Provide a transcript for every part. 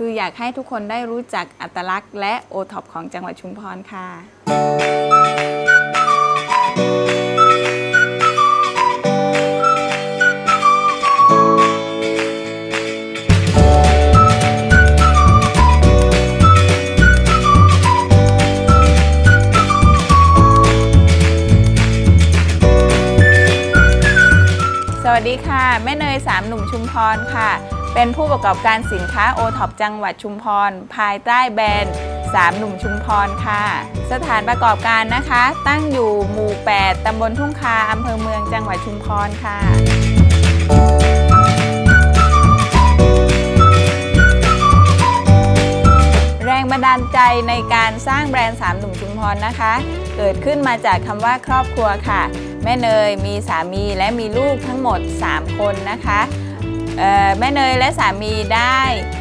คืออยากให้ทุกคนได้รู้จักอัตลักษณ์และโอท็อปของจังหวัดชุมพรค่ะสวัสดีค่ะ แม่เนยสามหนุ่มชุมพรค่ะ เป็นผู้ประกอบการสินค้าโอท็อปจังหวัดชุมพร ภายใต้แบรนด์สามหนุ่มชุมพรค่ะ สถานประกอบการนะคะ ตั้งอยู่หมู่ 8 ตำบลทุ่งคา อำเภอเมืองจังหวัดชุมพรค่ะแรงบันดาลใจในการสร้างแบรนด์สามหนุ่มชุมพรนะคะ เกิดขึ้นมาจากคำว่าครอบครัวค่ะ แม่เนยมีสามีและมีลูกทั้งหมด 3 คนนะคะ แม่เนยและสามีได้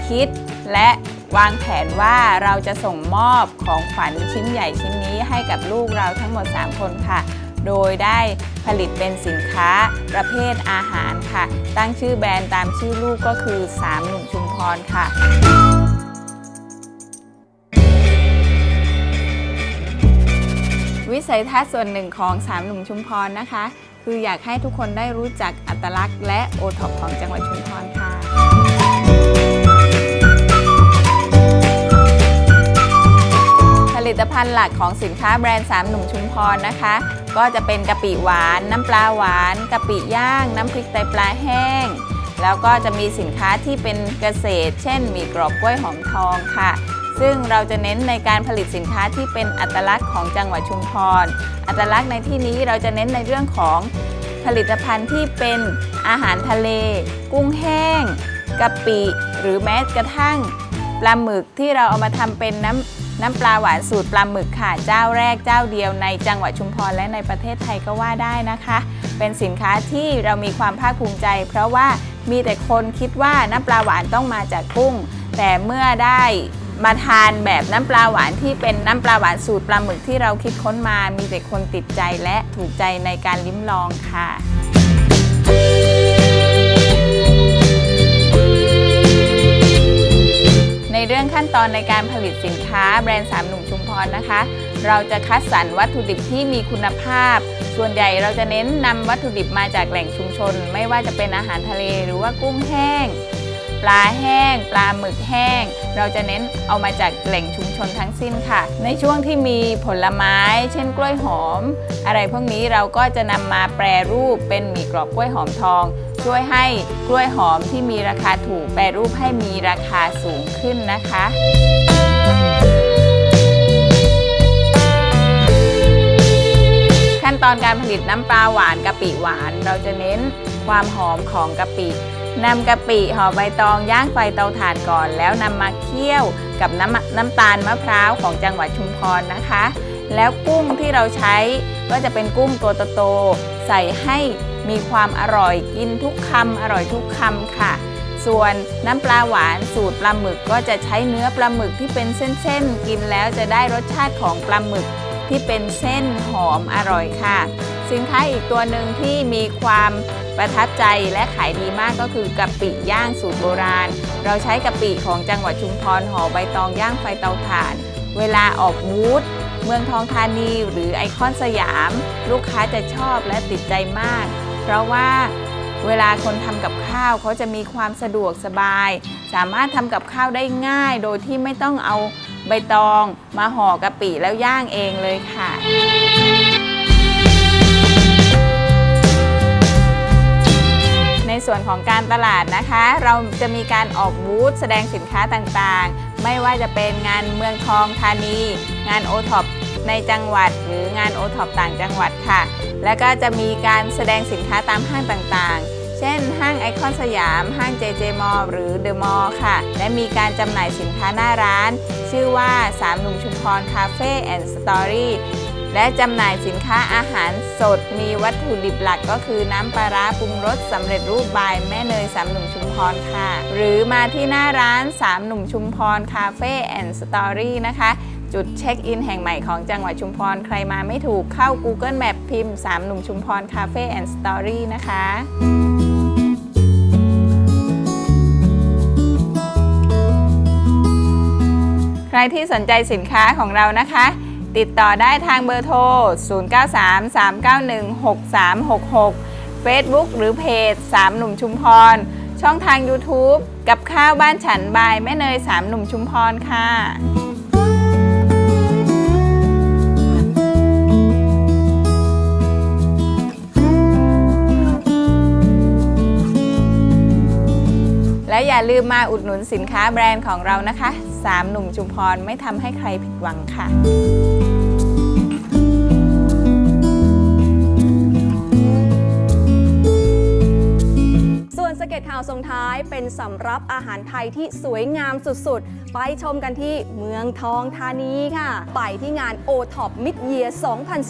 คิดและวางแผนว่าเราจะส่งมอบของขวัญชิ้นใหญ่ชิ้นนี้ให้กับลูกเราทั้งหมด 3 คนค่ะ โดยได้ผลิตเป็นสินค้าประเภทอาหารค่ะ ตั้งชื่อแบรนด์ตามชื่อลูกก็คือสามหนุ่มชุมพรค่ะวิสัยทัศน์ส่วนหนึ่งของสามหนุ่มชุมพรนะคะ คืออยากให้ทุกคนได้รู้จักอัตลักษณ์และโอท็อปของจังหวัดชุมพรค่ะผลิตภัณฑ์หลักของสินค้าแบรนด์สามหนุ่มชุมพรนะคะ ก็จะเป็นกะปิหวาน น้ำปลาหวานกะปิย่าง น้ำพริกไตปลาแห้ง แล้วก็จะมีสินค้าที่เป็นเกษตร เช่น มีกรอบกล้วยหอมทองค่ะ ซึ่งเราจะเน้นในการผลิตสินค้าที่เป็นอัตลักษณ์ของจังหวัดชุมพร อัตลักษณ์ในที่นี้เราจะเน้นในเรื่องของผลิตภัณฑ์ที่เป็นอาหารทะเล กุ้งแห้งกะปิ หรือแม้กระทั่งปลาหมึกที่เราเอามาทำเป็นน้ำน้ำปลาหวานสูตรปลาหมึกค่ะ เจ้าแรกเจ้าเดียวในจังหวัดชุมพรและในประเทศไทยก็ว่าได้นะคะ เป็นสินค้าที่เรามีความภาคภูมิใจ เพราะว่ามีแต่คนคิดว่าน้ำปลาหวานต้องมาจากกุ้ง แต่เมื่อได้ มาทานแบบน้ำปลาหวานที่เป็นน้ำปลาหวานสูตรปลาหมึกที่เราคิดค้นมา มีแต่คนติดใจและถูกใจในการลิ้มลองค่ะในเรื่องขั้นตอนในการผลิตสินค้าแบรนด์สามหนุ่มชุมพรนะคะ เราจะคัดสรรวัตถุดิบที่มีคุณภาพ ส่วนใหญ่เราจะเน้นนำวัตถุดิบมาจากแหล่งชุมชน ไม่ว่าจะเป็นอาหารทะเลหรือว่ากุ้งแห้ง ปลาแห้ง ปลาหมึกแห้ง เราจะเน้นเอามาจากแหล่งชุมชนทั้งสิ้นค่ะ ในช่วงที่มีผลไม้ เช่นกล้วยหอม อะไรพวกนี้เราก็จะนำมาแปรรูปเป็นหมี่กรอบกล้วยหอมทอง ช่วยให้กล้วยหอมที่มีราคาถูกแปรรูปให้มีราคาสูงขึ้นนะคะขั้นตอนการผลิตน้ำปลาหวานกะปิหวาน เราจะเน้นความหอมของกะปิ นำกะปิห่อใบตองย่างไฟเตาถ่านก่อน แล้วนำมาเคี่ยวกับน้ำน้ำตาลมะพร้าวของจังหวัดชุมพรนะคะ แล้วกุ้งที่เราใช้ก็จะเป็นกุ้งตัวโตๆใส่ให้มีความอร่อยกินทุกคำอร่อยทุกคำค่ะ ส่วนน้ำปลาหวานสูตรปลาหมึกก็จะใช้เนื้อปลาหมึกที่เป็นเส้นๆ กินแล้วจะได้รสชาติของปลาหมึกที่เป็นเส้นหอมอร่อยค่ะ สินค้าอีกตัวหนึ่งที่มีความ ประทับใจและขายดีมากก็คือกะปิย่างสูตรโบราณ เราใช้กะปิของจังหวัดชุมพรห่อใบตองย่างไฟเตาถ่าน เวลาออกบูธเมืองทองธานี หรือไอคอนสยาม ลูกค้าจะชอบและติดใจมาก เพราะว่าเวลาคนทำกับข้าวเขาจะมีความสะดวกสบาย สามารถทำกับข้าวได้ง่าย โดยที่ไม่ต้องเอาใบตองมาห่อกะปิแล้วย่างเองเลยค่ะ ส่วนของการตลาดนะคะ เราจะมีการออกบูธแสดงสินค้าต่างๆ ไม่ว่าจะเป็นงานเมืองทองธานี งานโอท็อปในจังหวัด หรืองานโอท็อปต่างจังหวัดค่ะ แล้วก็จะมีการแสดงสินค้าตามห้างต่างๆเช่น ห้างไอคอนสยาม ห้าง JJ m a l l หรือ The Mall ค่ะ และมีการจำหน่ายสินค้าหน้าร้าน ชื่อว่าสามหนุ่มชุมพรคาเฟ่แอนด์สตอรี่ และจำหน่ายสินค้าอาหารสดมีวัตถุดิบหลักก็คือน้ำปลาร้าปรุงรสสำเร็จรูปบายแม่เนยสามหนุ่มชุมพรค่ะ หรือมาที่หน้าร้านสามหนุ่มชุมพรคาเฟ่แอนด์สตอรี่นะคะ จุดเช็คอินแห่งใหม่ของจังหวัดชุมพร ใครมาไม่ถูกเข้า Google Map พิมพ์สามหนุ่มชุมพรคาเฟ่แอนด์สตอรี่นะคะใครที่สนใจสินค้าของเรานะคะ ติดต่อได้ทางเบอร์โทร 0933916366 Facebook หรือเพจ 3 หนุ่มชุมพร ช่องทาง YouTube กับข้าวบ้านฉันบายแม่เนย 3 หนุ่มชุมพรค่ะและอย่าลืมมาอุดหนุนสินค้าแบรนด์ของเรานะคะ 3 หนุ่มชุมพรไม่ทำให้ใครผิดหวังค่ะ เป็นสำรับอาหารไทยที่สวยงามสุดๆ ไปชมกันที่เมืองทองธานีค่ะ ไปที่งาน o t o p Mid Year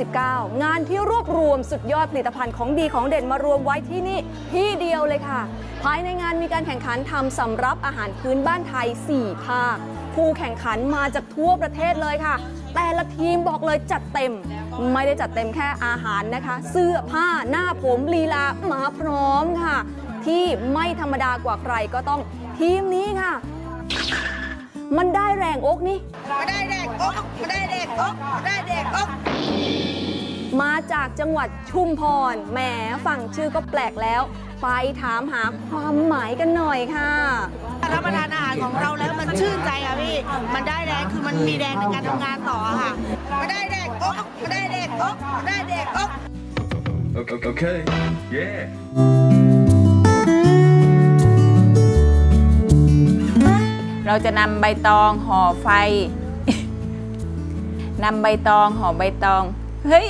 2019 งานที่รวบรวมสุดยอดผลิตภัณฑ์ของดีของเด่นมารวมไว้ที่นี่ที่เดียวเลยค่ะ ภายในงานมีการแข่งขันทำสำรับอาหารพื้นบ้านไทย 4 ภาคผู้แข่งขันมาจากทั่วประเทศเลยค่ะ แต่ละทีมบอกเลยจัดเต็ม ไม่ได้จัดเต็มแค่อาหารนะคะ เสื้อผ้าหน้าผมลีลามาพร้อมค่ะ ที่ไม่ธรรมดากว่าใครก็ต้องทีมนี้ค่ะ มันได้แรงอกนี่ มาได้เด็กอกมาได้เด็กอกมาได้เด็กอกมาจากจังหวัดชุมพร แหมฟังชื่อก็แปลกแล้ว ไปถามหาความหมายกันหน่อยค่ะ รับประทานอาหารของเราแล้วมันชื่นใจอะพี่ มันได้แรงคือมันมีแรงในการทำงานต่ออะค่ะ มาได้เด็กอกมาได้เด็กอกมาได้เด็กอก Okay. okay. Yeah. เราจะนำใบตองห่อไฟนำใบตองห่อใบตอง เฮ้ย